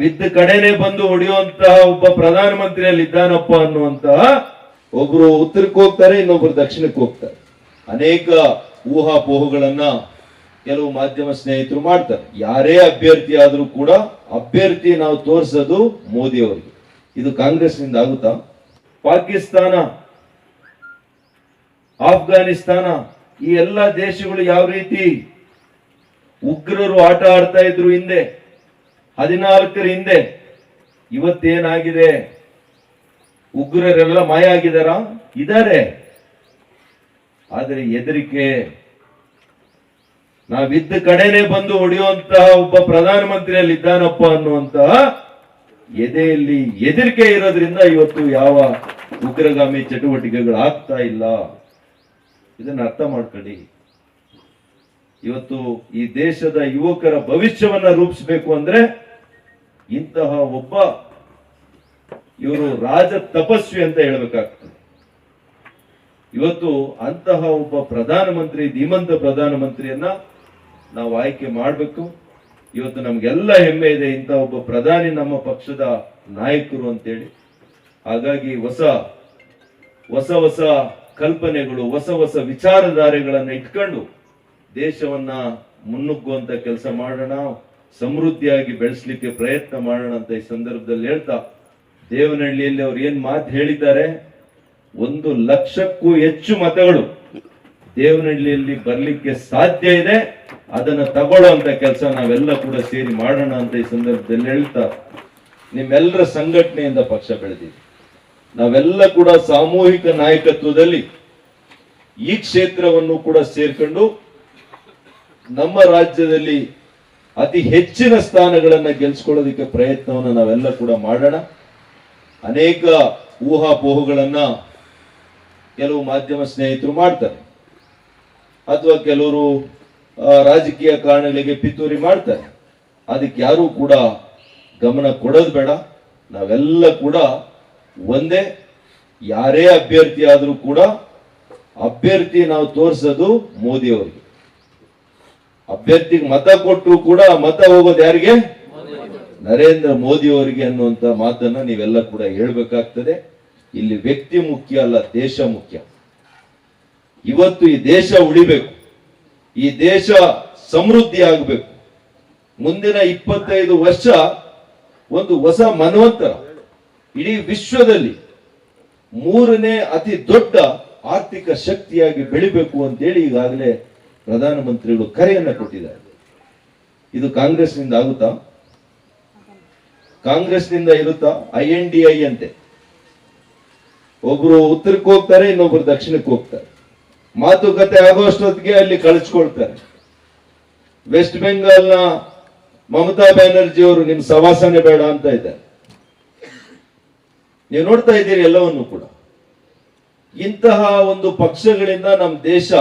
ಬಿದ್ದ ಕಡೆನೆ ಬಂದು ಹೊಡೆಯುವಂತಹ ಒಬ್ಬ ಪ್ರಧಾನ ಮಂತ್ರಿಯಲ್ಲಿ ಇದ್ದಾನಪ್ಪ ಅನ್ನುವಂತಹ ಒಬ್ರು ಉತ್ತರಕ್ಕೆ ಹೋಗ್ತಾರೆ, ಇನ್ನೊಬ್ರು ದಕ್ಷಿಣಕ್ಕೆ ಹೋಗ್ತಾರೆ. ಅನೇಕ ಊಹಾಪೋಹಗಳನ್ನ ಕೆಲವು ಮಾಧ್ಯಮ ಸ್ನೇಹಿತರು ಮಾಡ್ತಾರೆ. ಯಾರೇ ಅಭ್ಯರ್ಥಿ ಆದ್ರೂ ಕೂಡ ಅಭ್ಯರ್ಥಿ ನಾವು ತೋರಿಸೋದು ಮೋದಿ ಅವರಿಗೆ. ಇದು ಕಾಂಗ್ರೆಸ್ನಿಂದ ಆಗುತ್ತಾ? ಪಾಕಿಸ್ತಾನ, ಆಫ್ಘಾನಿಸ್ತಾನ, ಈ ಎಲ್ಲ ದೇಶಗಳು ಯಾವ ರೀತಿ ಉಗ್ರರು ಆಟ ಆಡ್ತಾ ಇದ್ರು ಹಿಂದೆ ಹದಿನಾಲ್ಕರ ಹಿಂದೆ ಇವತ್ತೇನಾಗಿದೆ? ಉಗ್ರರೆಲ್ಲ ಮಾಯ ಆಗಿದಾರ ಇದ್ದಾರೆ. ಆದರೆ ಹೆದರಿಕೆ. ನಾವಿದ್ದ ಕಡೆನೆ ಬಂದು ಹೊಡೆಯುವಂತಹ ಒಬ್ಬ ಪ್ರಧಾನಮಂತ್ರಿಯಲ್ಲಿ ಇದ್ದಾನಪ್ಪ ಅನ್ನುವಂತಹ ಎದೆಯಲ್ಲಿ ಹೆದರಿಕೆ ಇರೋದ್ರಿಂದ ಇವತ್ತು ಯಾವ ಉಗ್ರಗಾಮಿ ಚಟುವಟಿಕೆಗಳು ಆಗ್ತಾ ಇಲ್ಲ. ಇದನ್ನ ಅರ್ಥ ಮಾಡ್ಕೊಳ್ಳಿ. ಇವತ್ತು ಈ ದೇಶದ ಯುವಕರ ಭವಿಷ್ಯವನ್ನ ರೂಪಿಸಬೇಕು ಅಂದ್ರೆ ಇಂತಹ ಒಬ್ಬ ಇವರು ರಾಜ ತಪಸ್ವಿ ಅಂತ ಹೇಳ್ಬೇಕಾಗ್ತದೆ. ಇವತ್ತು ಅಂತಹ ಒಬ್ಬ ಪ್ರಧಾನಮಂತ್ರಿ, ಧೀಮಂತ ಪ್ರಧಾನಮಂತ್ರಿಯನ್ನ ನಾವು ಆಯ್ಕೆ ಮಾಡಬೇಕು. ಇವತ್ತು ನಮ್ಗೆಲ್ಲ ಹೆಮ್ಮೆ ಇದೆ ಇಂತಹ ಒಬ್ಬ ಪ್ರಧಾನಿ ನಮ್ಮ ಪಕ್ಷದ ನಾಯಕರು ಅಂತೇಳಿ. ಹಾಗಾಗಿ ಹೊಸ ಹೊಸ ಹೊಸ ಕಲ್ಪನೆಗಳು, ಹೊಸ ಹೊಸ ವಿಚಾರಧಾರೆಗಳನ್ನ ಇಟ್ಕೊಂಡು ದೇಶವನ್ನ ಮುನ್ನುಗ್ಗುವಂತ ಕೆಲಸ ಮಾಡೋಣ. ಸಮೃದ್ಧಿಯಾಗಿ ಬೆಳೆಸಲಿಕ್ಕೆ ಪ್ರಯತ್ನ ಮಾಡೋಣ ಅಂತ ಈ ಸಂದರ್ಭದಲ್ಲಿ ಹೇಳ್ತಾ, ದೇವನಹಳ್ಳಿಯಲ್ಲಿ ಅವ್ರು ಏನ್ ಮಾತು ಹೇಳಿದ್ದಾರೆ? ಒಂದು ಲಕ್ಷಕ್ಕೂ ಹೆಚ್ಚು ಮತಗಳು ದೇವನಹಳ್ಳಿಯಲ್ಲಿ ಬರ್ಲಿಕ್ಕೆ ಸಾಧ್ಯ ಇದೆ. ಅದನ್ನ ತಗೊಳ್ಳೋ ಅಂತ ಕೆಲಸ ನಾವೆಲ್ಲ ಕೂಡ ಸೇರಿ ಮಾಡೋಣ ಅಂತ ಈ ಸಂದರ್ಭದಲ್ಲಿ ಹೇಳ್ತಾ, ನಿಮ್ಮೆಲ್ಲರ ಸಂಘಟನೆಯಿಂದ ಪಕ್ಷ ಬೆಳೆದಿದೆ. ನಾವೆಲ್ಲ ಕೂಡ ಸಾಮೂಹಿಕ ನಾಯಕತ್ವದಲ್ಲಿ ಈ ಕ್ಷೇತ್ರವನ್ನು ಕೂಡ ಸೇರ್ಕೊಂಡು ನಮ್ಮ ರಾಜ್ಯದಲ್ಲಿ ಅತಿ ಹೆಚ್ಚಿನ ಸ್ಥಾನಗಳನ್ನು ಗೆಲ್ಸ್ಕೊಳ್ಳೋದಕ್ಕೆ ಪ್ರಯತ್ನವನ್ನು ನಾವೆಲ್ಲ ಕೂಡ ಮಾಡೋಣ. ಅನೇಕ ಊಹಾಪೋಹಗಳನ್ನ ಕೆಲವು ಮಾಧ್ಯಮ ಸ್ನೇಹಿತರು ಮಾಡ್ತಾರೆ. ಅಥವಾ ಕೆಲವರು ರಾಜಕೀಯ ಕಾರಣಗಳಿಗೆ ಪಿತೂರಿ ಮಾಡ್ತಾರೆ. ಅದಕ್ಕೆ ಯಾರೂ ಕೂಡ ಗಮನ ಕೊಡೋದು ಬೇಡ. ನಾವೆಲ್ಲ ಕೂಡ ಒಂದೇ, ಯಾರೇ ಅಭ್ಯರ್ಥಿ ಆದರೂ ಕೂಡ ಅಭ್ಯರ್ಥಿ ನಾವು ತೋರಿಸೋದು ಮೋದಿ ಅವರಿಗೆ ಅಭ್ಯರ್ಥಿಗೆ ಮತ ಕೊಟ್ಟು ಕೂಡ ಮತ ಹೋಗೋದು ಯಾರಿಗೆ? ನರೇಂದ್ರ ಮೋದಿ ಅವರಿಗೆ ಅನ್ನುವಂತ ಮಾತನ್ನ ನೀವೆಲ್ಲ ಕೂಡ ಹೇಳ್ಬೇಕಾಗ್ತದೆ. ಇಲ್ಲಿ ವ್ಯಕ್ತಿ ಮುಖ್ಯ ಅಲ್ಲ, ದೇಶ ಮುಖ್ಯ. ಇವತ್ತು ಈ ದೇಶ ಉಳಿಬೇಕು. ಈ ದೇಶ ಸಮೃದ್ಧಿ ಆಗಬೇಕು. ಮುಂದಿನ ಇಪ್ಪತ್ತೈದು ವರ್ಷ ಒಂದು ಹೊಸ ಮನ್ವಂತರ. ಇಡೀ ವಿಶ್ವದಲ್ಲಿ ಮೂರನೇ ಅತಿ ದೊಡ್ಡ ಆರ್ಥಿಕ ಶಕ್ತಿಯಾಗಿ ಬೆಳಿಬೇಕು ಅಂತೇಳಿ ಈಗಾಗಲೇ ಪ್ರಧಾನಮಂತ್ರಿಗಳು ಕರೆಯನ್ನ ಕೊಟ್ಟಿದ್ದಾರೆ. ಇದು ಕಾಂಗ್ರೆಸ್ನಿಂದ ಆಗುತ್ತಾ? ಕಾಂಗ್ರೆಸ್ನಿಂದ ಇರುತ್ತಾ? ಐ ಎನ್ ಡಿ ಐ ಅಂತೆ. ಒಬ್ರು ಉತ್ತರಕ್ಕೆ ಹೋಗ್ತಾರೆ, ಇನ್ನೊಬ್ರು ದಕ್ಷಿಣಕ್ಕೆ ಹೋಗ್ತಾರೆ. ಮಾತುಕತೆ ಆಗೋಷ್ಟೊತ್ತಿಗೆ ಅಲ್ಲಿ ಕಳಿಸ್ಕೊಳ್ತಾರೆ ವೆಸ್ಟ್ ಬೆಂಗಾಲ್ನ ಮಮತಾ ಬ್ಯಾನರ್ಜಿ ಅವರು ನಿಮ್ ಸವಾಸನೆ ಬೇಡ ಅಂತ ಇದ್ದಾರೆ. ನೀವು ನೋಡ್ತಾ ಇದ್ದೀರಿ ಎಲ್ಲವನ್ನು ಕೂಡ. ಇಂತಹ ಒಂದು ಪಕ್ಷಗಳಿಂದ ನಮ್ಮ ದೇಶ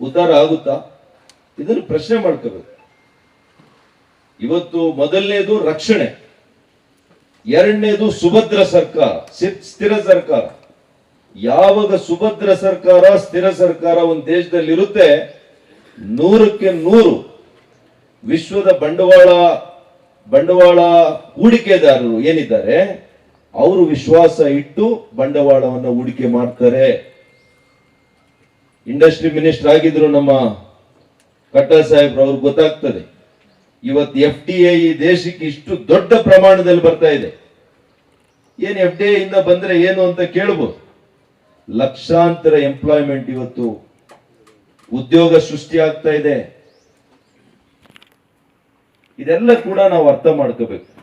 ಉದ್ಧಾರ ಆಗುತ್ತಾ? ಇದನ್ನು ಪ್ರಶ್ನೆ ಮಾಡ್ಕೋಬೇಕು. ಇವತ್ತು ಮೊದಲನೇದು ರಕ್ಷಣೆ, ಎರಡನೇದು ಸುಭದ್ರ ಸರ್ಕಾರ ಸ್ಥಿರ ಸರ್ಕಾರ. ಯಾವಾಗ ಸುಭದ್ರ ಸರ್ಕಾರ, ಸ್ಥಿರ ಸರ್ಕಾರ ಒಂದು ದೇಶದಲ್ಲಿ ಇರುತ್ತೆ ನೂರಕ್ಕೆ ನೂರು ವಿಶ್ವದ ಬಂಡವಾಳ ಬಂಡವಾಳ ಹೂಡಿಕೆದಾರರು ಏನಿದ್ದಾರೆ, ಅವರು ವಿಶ್ವಾಸ ಇಟ್ಟು ಬಂಡವಾಳವನ್ನು ಹೂಡಿಕೆ ಮಾಡ್ತಾರೆ. ಇಂಡಸ್ಟ್ರಿ ಮಿನಿಸ್ಟರ್ ಆಗಿದ್ರು ನಮ್ಮ ಕಟ್ಟಾ ಸಾಹೇಬ್ ಅವ್ರಿಗೆ ಗೊತ್ತಾಗ್ತದೆ. ಇವತ್ತು ಎಫ್ ಡಿ ಐ ದೇಶಕ್ಕೆ ಇಷ್ಟು ದೊಡ್ಡ ಪ್ರಮಾಣದಲ್ಲಿ ಬರ್ತಾ ಇದೆ. ಏನು ಎಫ್ ಡಿ ಐಯಿಂದ ಬಂದ್ರೆ ಏನು ಅಂತ ಕೇಳ್ಬೋದು. ಲಕ್ಷಾಂತರ ಎಂಪ್ಲಾಯ್ಮೆಂಟ್ ಇವತ್ತು ಉದ್ಯೋಗ ಸೃಷ್ಟಿ ಆಗ್ತಾ ಇದೆ. ಇದೆಲ್ಲ ಕೂಡ ನಾವು ಅರ್ಥ ಮಾಡ್ಕೋಬೇಕು.